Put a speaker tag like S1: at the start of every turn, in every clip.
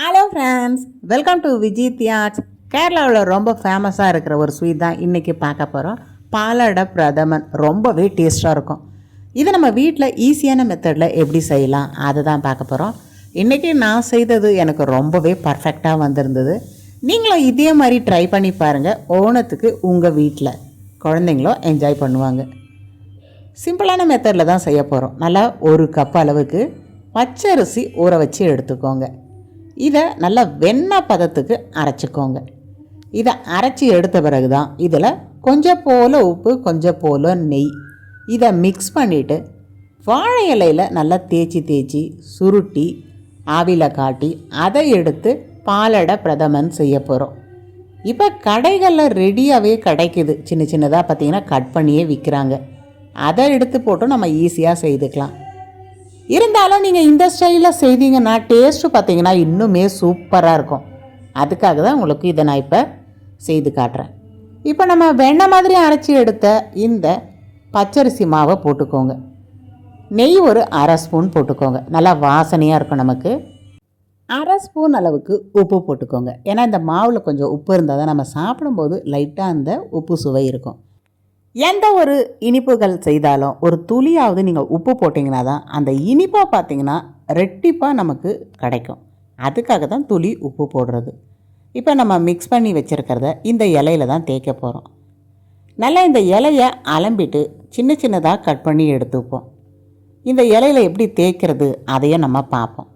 S1: Hello friends welcome to Vijay தியாட்ஸ் கேரளாவில் ரொம்ப ஃபேமஸாக இருக்கிற ஒரு ஸ்வீட் தான் இன்றைக்கி பார்க்க போகிறோம் பாலட பிரதமன் ரொம்பவே டேஸ்ட்டாக இருக்கும். இதை நம்ம வீட்டில் ஈஸியான மெத்தடில் எப்படி செய்யலாம்? அதை தான் பார்க்க போகிறோம் இன்றைக்கி நான் செய்தது எனக்கு ரொம்பவே பர்ஃபெக்டாக வந்திருந்தது. நீங்களும் இதே மாதிரி ட்ரை பண்ணி பாருங்கள் ஓணத்துக்கு உங்கள் வீட்டில் குழந்தைங்களும் என்ஜாய் பண்ணுவாங்க. சிம்பிளான மெத்தடில் தான் செய்ய போகிறோம் நல்லா ஒரு கப் அளவுக்கு பச்சரிசி ஊற வச்சு எடுத்துக்கோங்க. இதை நல்லா வெண்ணெய் பதத்துக்கு அரைச்சிக்கோங்க. இதை அரைச்சி எடுத்த பிறகு தான் இதில் கொஞ்சம் போல் உப்பு கொஞ்சம் போல் நெய். இதை மிக்ஸ் பண்ணிவிட்டு வாழை இலையில் நல்லா தேய்ச்சி தேய்ச்சி சுருட்டி ஆவியில் காட்டி அதை எடுத்து பாலடை பிரதமன் செய்ய போகிறோம் இப்போ கடைகளில் ரெடியாகவே கிடைக்குது. சின்ன சின்னதாக பார்த்தீங்கன்னா கட் பண்ணியே விற்கிறாங்க. அதை எடுத்து போட்டு நம்ம ஈஸியாக செய்துக்கலாம். இருந்தாலும் நீங்கள் இந்த ஸ்டைலில் செய்தீங்கன்னா டேஸ்ட்டு பார்த்தீங்கன்னா இன்னுமே சூப்பராக இருக்கும். அதுக்காக தான் உங்களுக்கு இதை நான் இப்போ செய்து காட்டுறேன். இப்போ நம்ம வெண்ணெய் மாதிரி அரைச்சி எடுத்த இந்த பச்சரிசி மாவை போட்டுக்கோங்க. நெய் ஒரு அரை ஸ்பூன் போட்டுக்கோங்க. நல்லா வாசனையாக இருக்கும் நமக்கு. அரை ஸ்பூன் அளவுக்கு உப்பு போட்டுக்கோங்க. ஏன்னா இந்த மாவில் கொஞ்சம் உப்பு இருந்தால் தான் நம்ம சாப்பிடும்போது லைட்டாக அந்த உப்பு சுவை இருக்கும். எந்த ஒரு இனிப்புகள் செய்தாலும் ஒரு துளியாவது நீங்கள் உப்பு போட்டிங்கன்னா தான் அந்த இனிப்பாக பார்த்தீங்கன்னா ரெட்டிப்பாக நமக்கு கிடைக்கும். அதுக்காக தான் துளி உப்பு போடுறது. இப்போ நம்ம மிக்ஸ் பண்ணி வச்சுருக்கிறத இந்த இலையில தான் தேய்க்க போகிறோம் நல்லா இந்த இலையை அலம்பிட்டு சின்ன சின்னதாக கட் பண்ணி எடுத்துப்போம். இந்த இலையில எப்படி தேய்க்கிறது அதையும் நம்ம பார்ப்போம்.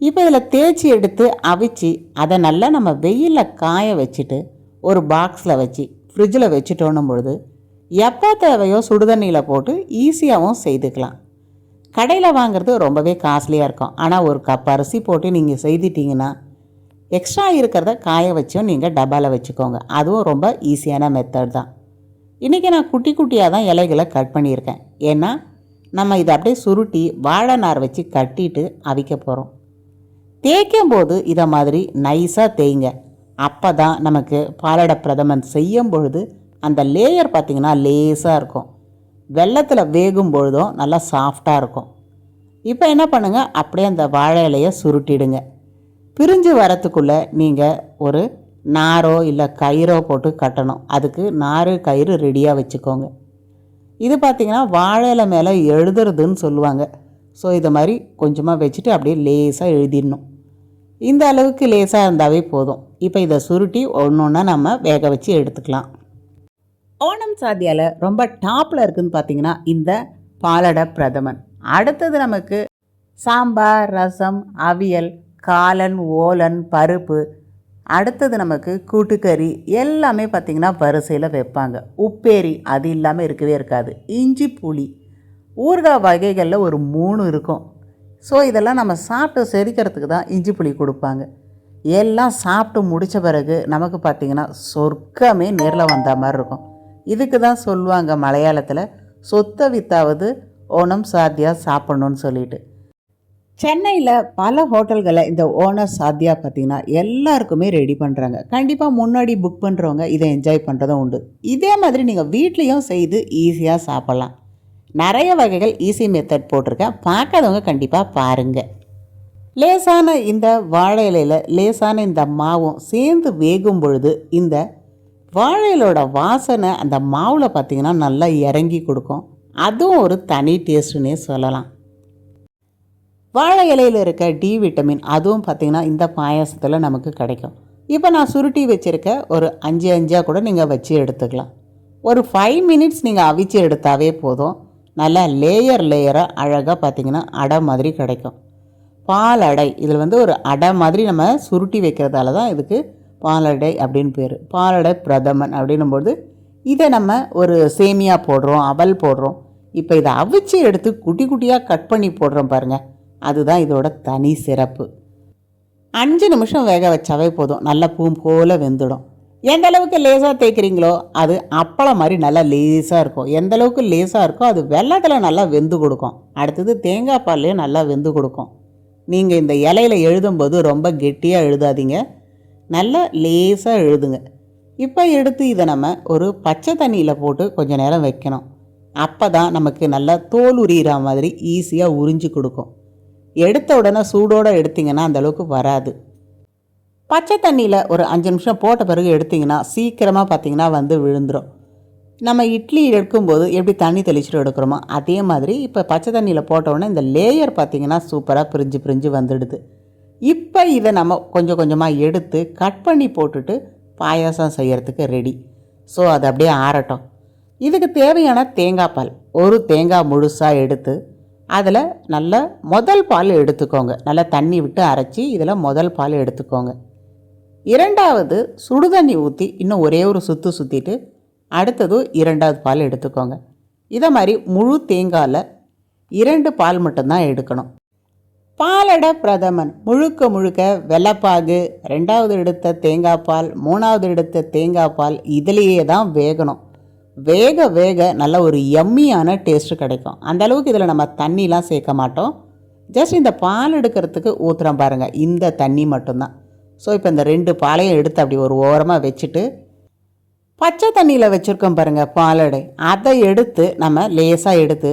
S1: இப்போ இதில் தேய்ச்சி எடுத்து அவிச்சு அதை நல்லா நம்ம வெயிலில் காய வச்சுட்டு ஒரு பாக்ஸில் வச்சு ஃப்ரிட்ஜில் வச்சுட்டோன்னும் பொழுது எப்போ தேவையோ சுடுதண்ணியில் போட்டு ஈஸியாகவும் செய்துக்கலாம். கடையில் வாங்குறது ரொம்பவே காஸ்ட்லியாக இருக்கும். ஆனால் ஒரு கப் அரிசி போட்டு நீங்கள் செய்துட்டிங்கன்னா எக்ஸ்ட்ரா இருக்கிறத காய வச்சும் நீங்கள் டப்பாவில் வச்சுக்கோங்க. அதுவும் ரொம்ப ஈஸியான மெத்தட் தான். இன்றைக்கி நான் குட்டி குட்டியாக தான் இலைகளை கட் பண்ணியிருக்கேன். ஏன்னா நம்ம இதை அப்படியே சுருட்டி வாழை நார் வச்சு கட்டிட்டு அவிக்க போகிறோம் தேய்க்கும் போது இதை மாதிரி நைஸாக தேய்ங்க. அப்போ தான் நமக்கு பாலடை பிரதமன் செய்யும் பொழுது அந்த லேயர் பார்த்திங்கன்னா லேஸாக இருக்கும். வெள்ளத்தில் வேகும் பொழுதும் நல்லா சாஃப்டாக இருக்கும். இப்போ என்ன பண்ணுங்கள் அப்படியே அந்த வாழை இலையை சுருட்டிடுங்க. பிரிஞ்சு வரத்துக்குள்ளே நீங்கள் ஒரு நாரோ இல்லை கயிறோ போட்டு கட்டணும். அதுக்கு நார் கயிறு ரெடியாக வச்சுக்கோங்க. இது பார்த்திங்கன்னா வாழை இலை மேலே எழுதுறதுன்னு சொல்லுவாங்க. ஸோ இதை மாதிரி கொஞ்சமாக வச்சுட்டு அப்படியே லேசாக எழுதிடணும். இந்த அளவுக்கு லேசாக இருந்தாவே போதும். இப்போ இதை சுருட்டி ஒன்று ஒன்றா நம்ம வேக வச்சு எடுத்துக்கலாம். ஓணம் சாதியால் ரொம்ப டாப்பில் இருக்குதுன்னு பார்த்தீங்கன்னா இந்த பாலடை பிரதமன். அடுத்தது நமக்கு சாம்பார் ரசம் அவியல் காலன் ஓலன் பருப்பு. அடுத்தது நமக்கு கூட்டுக்கறி எல்லாமே பார்த்திங்கன்னா வரிசையில் வைப்பாங்க. உப்பேரி அது இல்லாமல் இருக்கவே இருக்காது. இஞ்சி புளி. ஊறுகாய் வகைகளில் ஒரு மூணு இருக்கும். ஸோ இதெல்லாம் நம்ம சாப்பிட்டு செரிக்கிறதுக்கு தான் இஞ்சி புளி கொடுப்பாங்க. எல்லாம் சாப்பிட்டு முடித்த பிறகு நமக்கு பார்த்திங்கன்னா சொர்க்கமே நேரில் வந்த மாதிரி இருக்கும். இதுக்கு தான் சொல்லுவாங்க மலையாளத்தில் சொத்த வித்தாவது ஓணம் சாத்தியா சாப்பிட்ணுன்னு சொல்லிட்டு. சென்னையில் பல ஹோட்டல்களை இந்த ஓனர் சாத்தியா பார்த்திங்கன்னா எல்லாருக்குமே ரெடி பண்ணுறாங்க கண்டிப்பாக முன்னாடி புக் பண்ணுறவங்க இதை என்ஜாய் பண்ணுறதும் உண்டு. இதே மாதிரி நீங்கள் வீட்லேயும் செய்து ஈஸியாக சாப்பிட்லாம். நிறைய வகைகள் ஈஸி மெத்தட் போட்டிருக்கேன். பார்க்காதவங்க கண்டிப்பாக பாருங்கள் லேசான இந்த வாழை இலையில் லேசான இந்த மாவும் சேர்ந்து வேகும் பொழுது இந்த வாழை வாசனை அந்த மாவில் பார்த்திங்கன்னா நல்லா இறங்கி கொடுக்கும். அதுவும் ஒரு தனி டேஸ்ட்டுன்னே சொல்லலாம். வாழை இலையில் இருக்க டி விட்டமின் அதுவும் பார்த்திங்கன்னா இந்த பாயாசத்தில் நமக்கு கிடைக்கும். இப்போ நான் சுருட்டி வச்சுருக்க ஒரு அஞ்சு அஞ்சாக கூட நீங்கள் வச்சு எடுத்துக்கலாம். ஒரு ஃபைவ் மினிட்ஸ் நீங்கள் அவிச்சு எடுத்தாவே போதும். நல்லா லேயர் லேயராக அழகாக பார்த்திங்கன்னா அடை மாதிரி கிடைக்கும். பால் அடை இதில் வந்து ஒரு அடை மாதிரி நம்ம சுருட்டி வைக்கிறதால தான் இதுக்கு பாலடை அப்படின்னு பேர். பாலடை பிரதமன் அப்படின்னும்போது இதை நம்ம ஒரு சேமியா போடுறோம் அவல் போடுறோம். இப்போ இதை அவிச்சு எடுத்து குட்டி குட்டியாக கட் பண்ணி போடுறோம் பாருங்கள் அதுதான் இதோட தனி சிறப்பு. அஞ்சு நிமிஷம் வேக வச்சாவே போதும். நல்லா பூ போல வெந்துடும். எந்த அளவுக்கு லேசாக தேய்க்கிறீங்களோ அது அப்பளம் மாதிரி நல்லா லேசாக இருக்கும். எந்த அளவுக்கு லேசாக இருக்கோ அது வெள்ளத்தில் நல்லா வெந்து கொடுக்கும். அடுத்தது தேங்காய் பால்லையும் நல்லா வெந்து கொடுக்கும். நீங்கள் இந்த இலையில எழுதும்போது ரொம்ப கெட்டியாக எழுதாதீங்க. நல்லா லேசாக எழுதுங்க. இப்போ எடுத்து இதை நம்ம ஒரு பச்சை தண்ணியில் போட்டு கொஞ்சம் நேரம் வைக்கணும். அப்போ தான் நமக்கு நல்லா தோல் உரியிற மாதிரி ஈஸியாக உறிஞ்சி கொடுக்கும். எடுத்த உடனே சூடோடு எடுத்திங்கன்னா அந்தளவுக்கு வராது. பச்சை தண்ணியில் ஒரு அஞ்சு நிமிஷம் போட்ட பிறகு எடுத்திங்கன்னா சீக்கிரமாக பார்த்தீங்கன்னா வந்து விழுந்துடும் நம்ம இட்லி எடுக்கும்போது எப்படி தண்ணி தெளிச்சுட்டு எடுக்கிறோமோ அதே மாதிரி இப்போ பச்சை தண்ணியில் போட்டோன்னே இந்த லேயர் பார்த்திங்கன்னா சூப்பராக பிரிஞ்சு பிரிஞ்சு வந்துடுது. இப்போ இதை நம்ம கொஞ்சம் கொஞ்சமாக எடுத்து கட் பண்ணி போட்டுட்டு பாயாசம் செய்கிறதுக்கு ரெடி ஸோ அது அப்படியே ஆறட்டும். இதுக்கு தேவையான தேங்காய் பால் ஒரு தேங்காய் முழுசாக எடுத்து அதில் நல்ல முதல் பால் எடுத்துக்கோங்க. நல்லா தண்ணி விட்டு அரைச்சி இதில் முதல் பால் எடுத்துக்கோங்க. இரண்டாவது சுடுதண்ணி ஊற்றி இன்னும் ஒரே ஒரு சுற்று சுற்றிட்டு அடுத்தது இரண்டாவது பால் எடுத்துக்கோங்க. இதை மாதிரி முழு தேங்காயில் இரண்டு பால் மட்டும்தான் எடுக்கணும். பாலட பிரதமன். முழுக்க முழுக்க வெள்ளப்பாகு. ரெண்டாவது எடுத்த தேங்காய் பால் மூணாவது எடுத்த தேங்காய் பால் இதுலேயே தான் வேகணும். வேக வேக நல்ல ஒரு எம்மியான டேஸ்ட்டு கிடைக்கும். அந்த அளவுக்கு இதில் நம்ம தண்ணிலாம் சேர்க்க மாட்டோம். ஜஸ்ட் இந்த பால் எடுக்கிறதுக்கு ஊற்றுறோம் பாருங்கள் இந்த தண்ணி மட்டும்தான். ஸோ இப்போ இந்த ரெண்டு பாலையும் எடுத்து அப்படி ஒரு ஓரமாக வச்சுட்டு பச்சை தண்ணியில் வச்சுருக்கோம் பாருங்கள் பாலடை. அதை எடுத்து நம்ம லேசாக எடுத்து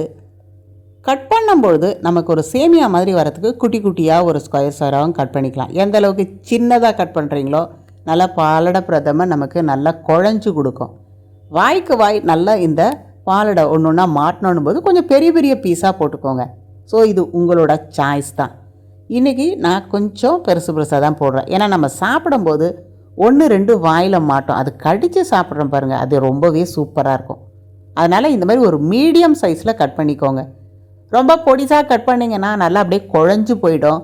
S1: கட் பண்ணும்பொழுது நமக்கு ஒரு சேமியா மாதிரி வரதுக்கு குட்டி குட்டியாக ஒரு ஸ்கொயர் ஸ்கொயராகவும் கட் பண்ணிக்கலாம். எந்த அளவுக்கு சின்னதாக கட் பண்ணுறீங்களோ நல்லா பாலட பிரதம நமக்கு நல்லா குழஞ்சு கொடுக்கும். வாய்க்கு வாய் நல்லா இந்த பாலடை ஒன்று ஒன்றா மாட்டணும் போது கொஞ்சம் பெரிய பெரிய பீஸாக போட்டுக்கோங்க. ஸோ இது உங்களோட சாய்ஸ் தான். இன்றைக்கி நான் கொஞ்சம் பெருசு பெருசாக தான் போடுறேன். ஏன்னா நம்ம சாப்பிடும்போது ஒன்று ரெண்டு வாயில் மாட்டோம். அது கடித்து சாப்பிட்றோம் பாருங்கள் அது ரொம்பவே சூப்பராக இருக்கும். அதனால் இந்த மாதிரி ஒரு மீடியம் சைஸில் கட் பண்ணிக்கோங்க. ரொம்ப பொடிசாக கட் பண்ணிங்கன்னா நல்லா அப்படியே குழஞ்சு போயிடும்.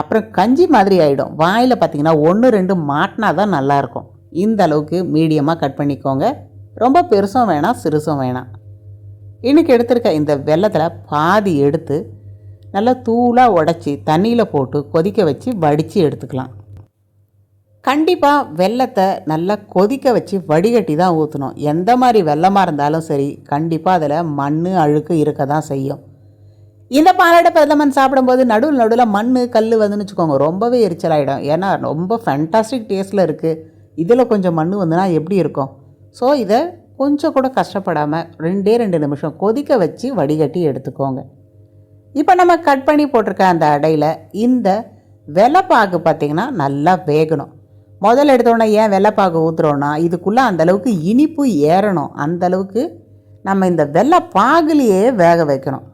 S1: அப்புறம் கஞ்சி மாதிரி ஆகிடும் வாயில் பார்த்திங்கன்னா ஒன்று ரெண்டு மாட்டினா தான் நல்லாயிருக்கும் இந்த அளவுக்கு மீடியமாக கட் பண்ணிக்கோங்க. ரொம்ப பெருசும் வேணாம் சிறுசும் வேணாம். இன்றைக்கி எடுத்திருக்க இந்த வெள்ளத்தில் பாதி எடுத்து நல்லா தூளாக உடச்சி தண்ணியில் போட்டு கொதிக்க வச்சு வடித்து எடுத்துக்கலாம். கண்டிப்பாக வெள்ளத்தை நல்லா கொதிக்க வச்சு வடிகட்டி தான் ஊற்றணும் எந்த மாதிரி வெள்ளமாக இருந்தாலும் சரி கண்டிப்பாக அதில் மண் அழுக்கு இருக்க தான் செய்யும். இந்த பாலாடை பிரதமன் சாப்பிடும்போது நடுவில் நடுவில் மண் கல் வந்துன்னு வச்சுக்கோங்க. ரொம்பவே எரிச்சலாகிடும் ஏன்னா ரொம்ப ஃபேண்டாஸ்டிக் டேஸ்ட்டில் இருக்குது இதில் கொஞ்சம் மண் வந்துன்னா எப்படி இருக்கும்? ஸோ இதை கொஞ்சம் கூட கஷ்டப்படாமல் ரெண்டே ரெண்டு நிமிஷம் கொதிக்க வச்சு வடிகட்டி எடுத்துக்கோங்க. இப்போ நம்ம கட் பண்ணி போட்டிருக்க அந்த அடையில் இந்த வெள்ளைப்பாகு பார்த்திங்கன்னா நல்லா வேகணும். முதல்ல எடுத்தோடனே ஏன் வெள்ளைப்பாகு ஊற்றுறோன்னா இதுக்குள்ளே அந்தளவுக்கு இனிப்பு ஏறணும். அந்தளவுக்கு நம்ம இந்த வெள்ளைப்பாகுலேயே வேக வைக்கணும்.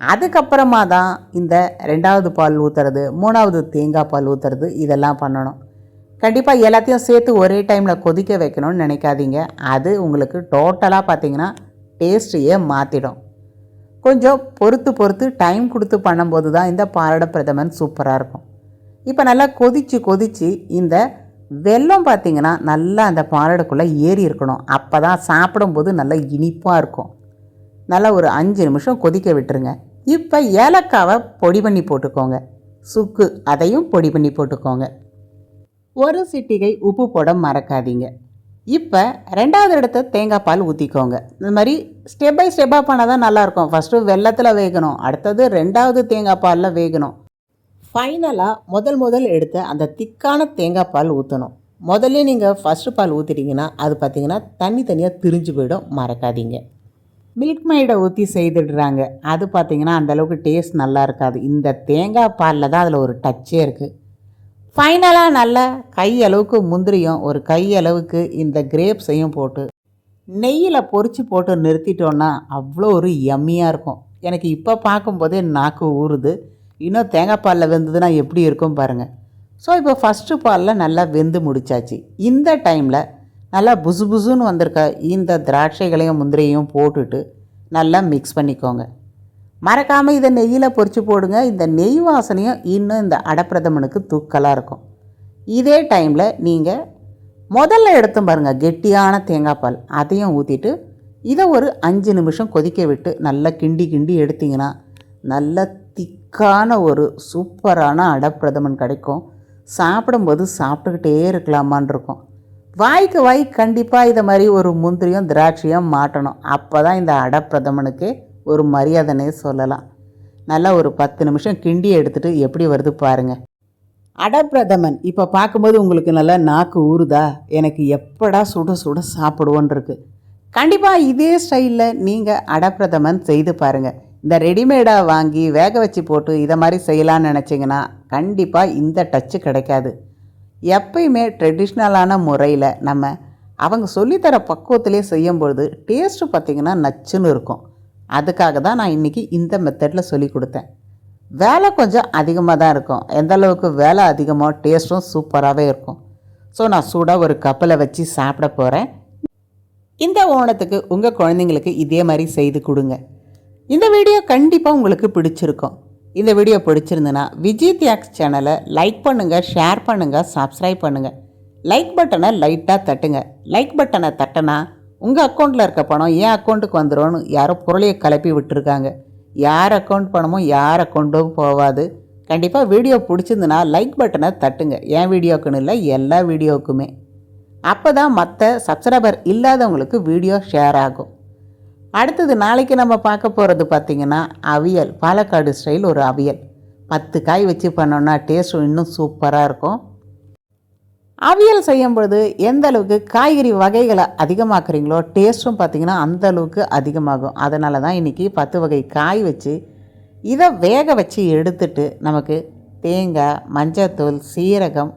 S1: அதுக்கப்புறமா தான் இந்த ரெண்டாவது பால் ஊற்றுறது மூணாவது தேங்காய் பால் ஊற்றுறது இதெல்லாம் பண்ணணும். கண்டிப்பாக எல்லாத்தையும் சேர்த்து ஒரே டைமில் கொதிக்க வைக்கணும்னு நினைக்காதீங்க. அது உங்களுக்கு டோட்டலாக பார்த்தீங்கன்னா டேஸ்ட்டையே மாற்றிடும் கொஞ்சம் பொறுத்து பொறுத்து டைம் கொடுத்து பண்ணும்போது தான் இந்த பாரட பிரதமன் சூப்பராக இருக்கும். இப்போ நல்லா கொதித்து கொதித்து இந்த வெல்லம் பார்த்திங்கன்னா நல்லா அந்த பாலடைக்குள்ளே ஏறி இருக்கணும். அப்போ தான் சாப்பிடும்போது நல்லா இனிப்பாக இருக்கும். நல்லா ஒரு அஞ்சு நிமிஷம் கொதிக்க விட்டுருங்க. இப்போ ஏலக்காவை பொடி பண்ணி போட்டுக்கோங்க. சுக்கு அதையும் பொடி பண்ணி போட்டுக்கோங்க. ஒரு சிட்டிகை உப்பு போட மறக்காதீங்க. இப்போ ரெண்டாவது இடத்த தேங்காய் பால் ஊற்றிக்கோங்க இந்த மாதிரி ஸ்டெப் பை ஸ்டெப்பாக பண்ணால் தான் நல்லாயிருக்கும். ஃபஸ்ட்டு வெள்ளத்தில் வேகணும். அடுத்தது ரெண்டாவது தேங்காய் பாலில் வேகணும். ஃபைனலாக முதல் முதல் எடுத்த அந்த திக்கான தேங்காய் பால் ஊற்றணும் முதல்ல நீங்கள் ஃபஸ்ட்டு பால் ஊற்றிட்டீங்கன்னா அது பார்த்திங்கன்னா தனித்தனியாக தனியாக திரிஞ்சு போயிடும். மறக்காதீங்க. மில்க் மைடை ஊற்றி செய்துடுறாங்க. அது பார்த்திங்கன்னா அந்தளவுக்கு டேஸ்ட் நல்லா இருக்காது. இந்த தேங்காய் பாலில் தான் அதில் ஒரு டச்சே இருக்குது ஃபைனலாக நல்ல கை அளவுக்கு முந்திரியும் ஒரு கை அளவுக்கு இந்த கிரேப்ஸையும் போட்டு நெய்யில் பொறிச்சு போட்டு நிறுத்திட்டோன்னா அவ்வளோ ஒரு எம்மியாக இருக்கும். எனக்கு இப்போ பார்க்கும்போதே நாக்கு ஊறுது. இன்னும் தேங்காய் பாலில் வெந்ததுன்னா எப்படி இருக்கும் பாருங்கள் ஸோ இப்போ ஃபஸ்ட்டு பாலில் நல்லா வெந்து முடிச்சாச்சு. இந்த டைமில் நல்லா புசு புசுன்னு வந்திருக்க இந்த திராட்சைகளையும் முந்திரையும் போட்டுட்டு நல்லா மிக்ஸ் பண்ணிக்கோங்க. மறக்காமல் இதை நெய்யில் பொறிச்சு போடுங்க. இந்த நெய் வாசனையும் இன்னும் இந்த அடப்பிரதமனுக்கு தூக்கலாக இருக்கும். இதே டைமில் நீங்கள் முதல்ல எடுத்தும் பாருங்கள் கெட்டியான தேங்காய் பால். அதையும் ஊற்றிட்டு இதை ஒரு அஞ்சு நிமிஷம் கொதிக்க விட்டு நல்லா கிண்டி கிண்டி எடுத்திங்கன்னா நல்ல திக்கான ஒரு சூப்பரான அடப்பிரதமன் கிடைக்கும். சாப்பிடும்போது சாப்பிட்டுக்கிட்டே இருக்கலாமான் இருக்கும். வாய்க்கு வாய் கண்டிப்பாக இதை மாதிரி ஒரு முந்திரியும் திராட்சையும் மாட்டணும். அப்போ தான் இந்த அடப்பிரதமனுக்கு ஒரு மரியாதைனே சொல்லலாம். நல்லா ஒரு பத்து நிமிஷம் கிண்டி எடுத்துகிட்டு எப்படி வருது பாருங்கள் அடப்பிரதமன் இப்போ பார்க்கும்போது உங்களுக்கு நல்லா நாக்கு ஊறுதா? எனக்கு எப்படா சுட சுட சாப்பிடுவோன் இருக்கு. கண்டிப்பாக இதே ஸ்டைலில் நீங்கள் அடப்பிரதமன் செய்து பாருங்கள் இந்த ரெடிமேடாக வாங்கி வேக வச்சு போட்டு இதை மாதிரி செய்யலான்னு நினச்சிங்கன்னா கண்டிப்பாக இந்த டச்சு கிடைக்காது. எப்பயுமே ட்ரெடிஷ்னலான முறையில் நம்ம அவங்க சொல்லித்தர பக்குவத்திலே செய்யும்பொழுது டேஸ்ட்டு பார்த்திங்கன்னா நச்சுன்னு இருக்கும். அதுக்காக தான் நான் இன்றைக்கி இந்த மெத்தடில் சொல்லி கொடுத்தேன். வேலை கொஞ்சம் அதிகமாக தான் இருக்கும். எந்த அளவுக்கு வேலை அதிகமாக டேஸ்ட்டும் சூப்பராகவே இருக்கும். ஸோ நான் சூடாக ஒரு கப்பில் வச்சு சாப்பிட போகிறேன் இந்த ஓணத்துக்கு உங்கள் குழந்தைங்களுக்கு இதே மாதிரி செய்து கொடுங்க. இந்த வீடியோ கண்டிப்பாக உங்களுக்கு பிடிச்சிருக்கும். இந்த வீடியோ பிடிச்சிருந்துன்னா விஜய் தியாக்ஸ் சேனலை லைக் பண்ணுங்கள் ஷேர் பண்ணுங்கள் சப்ஸ்கிரைப் பண்ணுங்கள் லைக் பட்டனை லைட்டாக தட்டுங்க. லைக் பட்டனை தட்டினா உங்கள் அக்கௌண்ட்டில் இருக்க பணம் என் அக்கௌண்ட்டுக்கு வந்துடும்னு யாரோ பொருளையை கிளப்பி விட்டுருக்காங்க. யார் அக்கௌண்ட் பணமும் யார் அக்கௌண்ட்டும் போகாது கண்டிப்பாக வீடியோ பிடிச்சிருந்துன்னா லைக் பட்டனை தட்டுங்க. என் வீடியோக்குன்னு இல்லை எல்லா வீடியோவுக்குமே அப்போ தான் மற்ற சப்ஸ்கிரைபர் இல்லாதவங்களுக்கு வீடியோ ஷேர் ஆகும். அடுத்தது நாளைக்கு நம்ம பார்க்க போகிறது பார்த்திங்கன்னா அவியல். பாலக்காடு ஸ்டைல் ஒரு அவியல். பத்து காய் வச்சு பண்ணோன்னா டேஸ்ட் இன்னும் சூப்பராக இருக்கும். அவியல் செய்யும்பொழுது எந்த அளவுக்கு காய்கறி வகைகளை அதிகமாக்குறீங்களோ டேஸ்ட்டும் பார்த்திங்கன்னா அந்த அளவுக்கு அதிகமாகும். அதனால தான் இன்றைக்கி பத்து வகை காய் வச்சு இதை வேக வச்சு எடுத்துட்டு நமக்கு தேங்காய் மஞ்சத்தூள் சீரகம்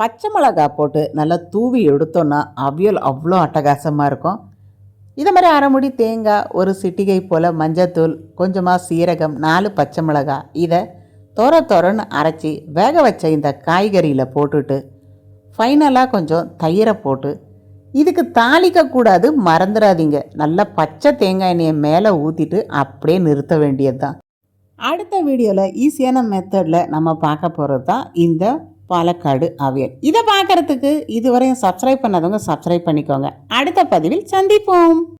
S1: பச்சை மிளகா போட்டு நல்லா தூவி எடுத்தோன்னா அவியல் அவ்வளோ அட்டகாசமாக இருக்கும். இதை மாதிரி அரைமுடி தேங்காய் ஒரு சிட்டிகை போல் மஞ்சத்தூள் கொஞ்சமாக சீரகம் நாலு பச்சை மிளகா இதை தொர தொரன்னு அரைச்சி வேக வச்ச இந்த காய்கறியில் போட்டுட்டு ஃபைனலாக கொஞ்சம் தயிரை போட்டு இதுக்கு தாளிக்கக்கூடாது மறந்துடாதீங்க. நல்லா பச்சை தேங்காய் எண்ணெயை மேலே ஊற்றிட்டு அப்படியே நிறுத்த வேண்டியது தான் அடுத்த வீடியோவில் ஈஸியான மெத்தடில் நம்ம பார்க்க போகிறது தான் இந்த பாலக்காடு அவியல் இதை பார்க்குறதுக்கு இதுவரையும் சப்ஸ்கிரைப் பண்ணாதவங்க சப்ஸ்கிரைப் பண்ணிக்கோங்க. அடுத்த பதிவில் சந்திப்போம்.